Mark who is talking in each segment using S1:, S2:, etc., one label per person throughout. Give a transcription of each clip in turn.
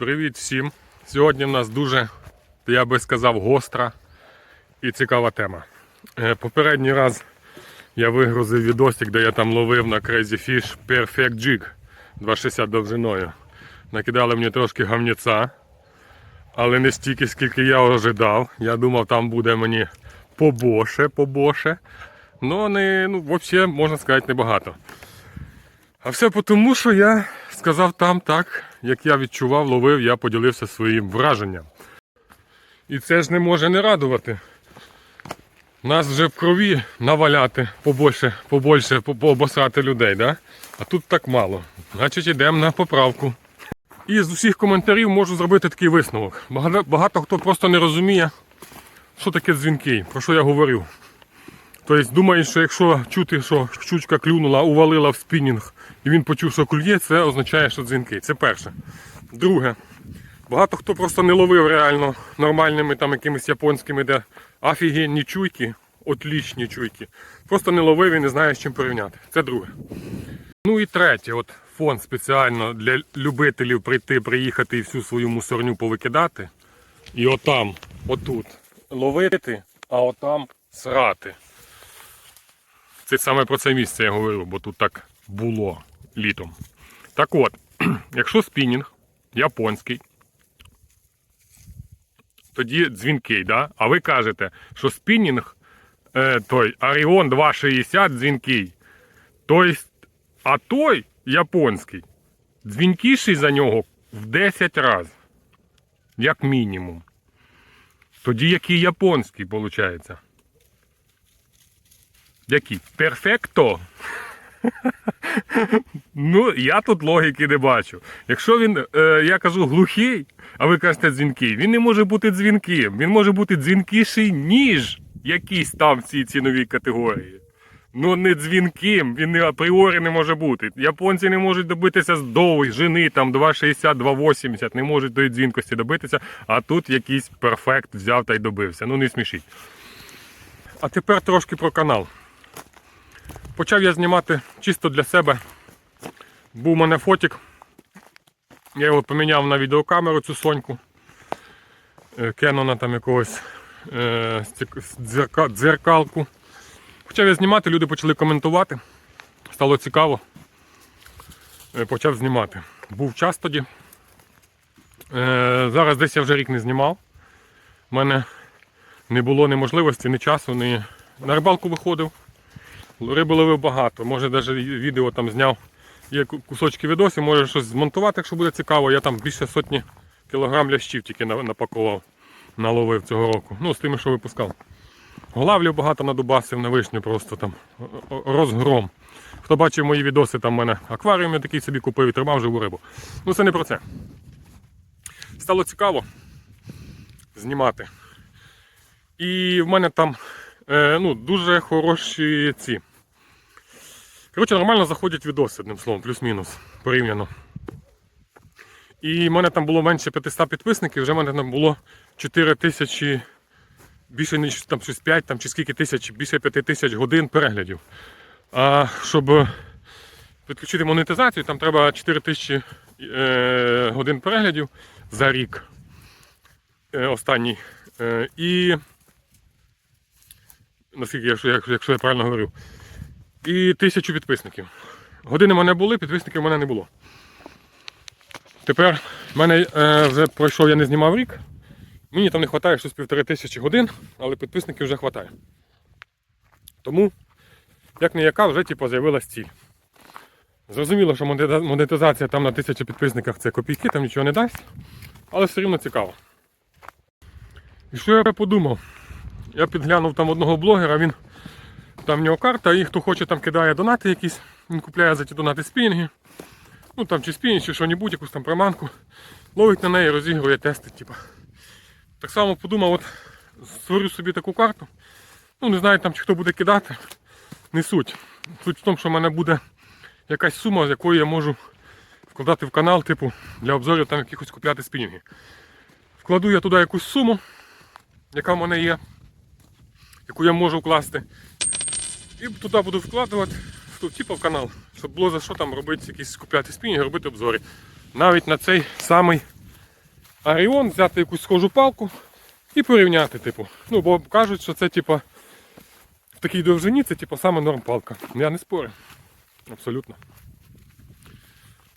S1: Привіт всім! Сьогодні в нас дуже, я би сказав, гостра і цікава тема. Е, Попередній раз я вигрузив відосик, де я там ловив на Crazy Fish Perfect Jig 2,60 довжиною. Накидали мені трошки гамняця, але не стільки, скільки я ожидав. Я думав, там буде мені побоше, побоше. Ну, не, ну, взагалі, можна сказати, небагато. А все тому, що я сказав там так, як я відчував, ловив, я поділився своїм враженням. І це ж не може не радувати. Нас вже в крові наваляти побольше, побольше, по- пообосрати людей, да? а тут так мало. Значить, йдемо на поправку. І з усіх коментарів можу зробити такий висновок. Багато, багато хто просто не розуміє, що таке дзвінки, про що я говорив. Тобто думає, що якщо чути, що щучка клюнула, увалила в спінінг, і він почув, що клює, це означає, що дзвінки. Це перше. Друге, багато хто просто не ловив реально нормальними там якимись японськими, де офігенні чуйки, отлічні чуйки. Просто не ловив і не знає з чим порівняти. Це друге. Ну і третє, от фон спеціально для любителів прийти, приїхати і всю свою мусорню повикидати. І отам, отут ловити, а отам срати. Це саме про це місце я говорю, бо тут так було літом. Так от, якщо спінінг японський, тоді дзвінкий, да? а ви кажете, що спінінг е, той Arion 260 дзвінкий. Тобто, а той японський дзвінкіший за нього в 10 разів, як мінімум. Тоді який японський, виходить? Який? Перфекто? ну, я тут логіки не бачу. Якщо він, е, я кажу, глухий, а ви кажете дзвінкий, він не може бути дзвінким. Він може бути дзвінкіший, ніж якийсь там в цій ціновій категорії. Ну не дзвінким, він не апріорі не може бути. Японці не можуть добитися з довгих жени, там 2,60, 2,80, не можуть до дзвінкості добитися, а тут якийсь перфект взяв та й добився. Ну не смішіть. А тепер трошки про канал. Почав я знімати чисто для себе. Був у мене фотик. Я його поміняв на відеокамеру цю соньку. Кенона там якогось е, дзеркалку. Почав я знімати, люди почали коментувати. Стало цікаво. Е, Почав знімати. Був час тоді. Е, Зараз десь я вже рік не знімав. У мене не було ні можливості, ні часу, ні на рибалку виходив. Риби ловив багато. Може навіть відео там зняв. Є кусочки відосів, може щось змонтувати, якщо буде цікаво. Я там більше сотні кілограм лящів тільки напакував, наловив цього року. Ну, з тими, що випускав. Голавлів багато надубасив на вишню просто там розгром. Хто бачив мої відоси, там в мене акваріум я такий собі купив і тримав живу рибу. Ну це не про це. Стало цікаво знімати. І в мене там е, ну, дуже хороші ці. Коротше, нормально заходять відоси, одним словом, плюс-мінус, порівняно. І в мене там було менше 500 підписників, вже в мене там було 4 тисячі, більше ніж там щось 5 там, чи скільки тисяч, більше 5 тисяч годин переглядів. А щоб підключити монетизацію, там треба 4 тисячі е, годин переглядів за рік е, останній. Е, і наскільки якщо, якщо я правильно говорю. І тисячу підписників. Години в мене були, підписників в мене не було. Тепер в мене е, вже пройшов, я не знімав рік. Мені там не вистачає щось півтори тисячі годин, але підписників вже вистачає. Тому, як не яка, вже типу, з'явилась ціль. Зрозуміло, що монетизація там на тисячі підписниках це копійки, там нічого не дасть, але все рівно цікаво. І що я подумав? Я підглянув там одного блогера, він там в нього карта, і хто хоче там кидає донати якісь, він купляє за ті донати спінінги. Ну там чи спінінг, чи що-небудь, якусь там приманку. Ловить на неї, розігрує, тестить. Типу. Так само подумав, от створю собі таку карту. Ну не знаю там чи хто буде кидати. Не суть. Суть в тому, що в мене буде якась сума, з якої я можу вкладати в канал, типу, для обзорів там якихось купляти спінінги. Вкладу я туди якусь суму, яка в мене є, яку я можу вкласти. І туди буду вкладувати, типу в канал, щоб було за що там робити якісь купляти спінінги, робити обзори. Навіть на цей самий Аріон, взяти якусь схожу палку і порівняти, типу. Ну, бо кажуть, що це типу, в такій довжині це типу, саме норм палка. Я не спорю. Абсолютно.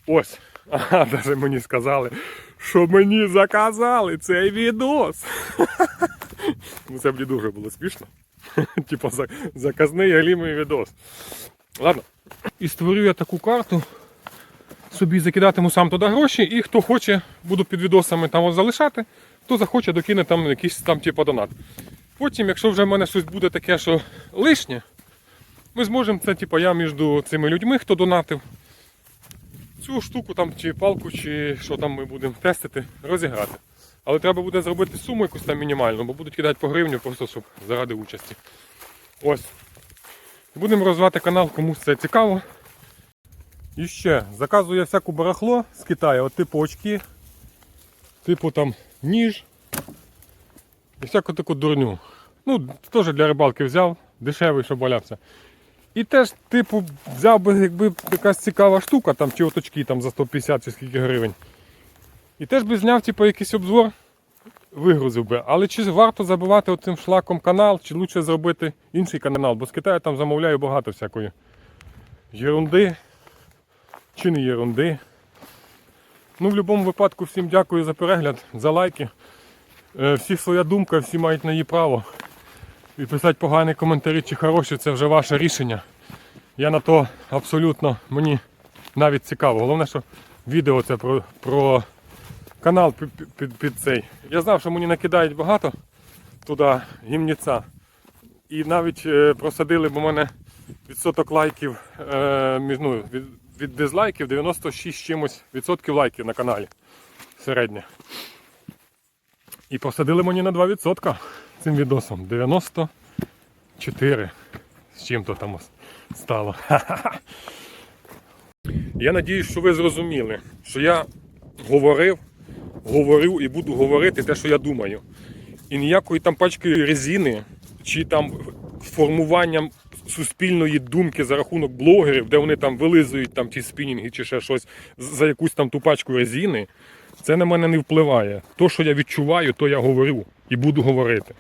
S1: Ось. Ага, навіть мені сказали, що мені заказали цей відос. Ну це мені дуже було смішно. Типа заказний галімий відос. Ладно. І створю я таку карту. Собі закидатиму сам туди гроші, і хто хоче, буду під відосами там залишати, хто захоче, докине там якийсь там типу донат. Потім, якщо вже в мене щось буде таке, що лишнє, ми зможемо це, типу, я між цими людьми, хто донатив, цю штуку там, чи палку, чи що там ми будемо тестити, розіграти. Але треба буде зробити суму якусь там мінімальну, бо будуть кидати по гривню, просто щоб заради участі. Ось. Будемо розвивати канал, комусь це цікаво. І ще заказую я всяку барахло з Китаю, от типу очки, типу там ніж і всяку таку дурню. Ну, теж для рибалки взяв, дешевий, щоб валявся. І теж, типу, взяв би якби якась цікава штука, там, чи оточки там, за 150 чи скільки гривень. І теж би зняв типу, якийсь обзор, вигрузив би. Але чи варто забивати оцим шлаком канал, чи краще зробити інший канал, бо з Китаю там замовляю багато всякої єрунди чи не єрунди. Ну, в будь-якому випадку всім дякую за перегляд, за лайки. Е, Всіх своя думка, всі мають на її право. І писати погані коментарі чи хороші, це вже ваше рішення. Я на то абсолютно мені навіть цікаво. Головне, що відео це про, про канал під, під, під цей. Я знав, що мені накидають багато туди гімніця. І навіть е, просадили, бо в мене відсоток лайків, е, ну, від, від дизлайків 96 чимось відсотків лайків на каналі. Середнє. І посадили мені на 2% цим відосом. 94 з чим-то там стало. Я надіюсь, що ви зрозуміли, що я говорив, говорю і буду говорити те, що я думаю. І ніякої там пачки резини чи там формуванням суспільної думки за рахунок блогерів, де вони там вилизують там ті спінінги чи ще щось за якусь там ту пачку резини, це на мене не впливає. То, що я відчуваю, то я говорю і буду говорити.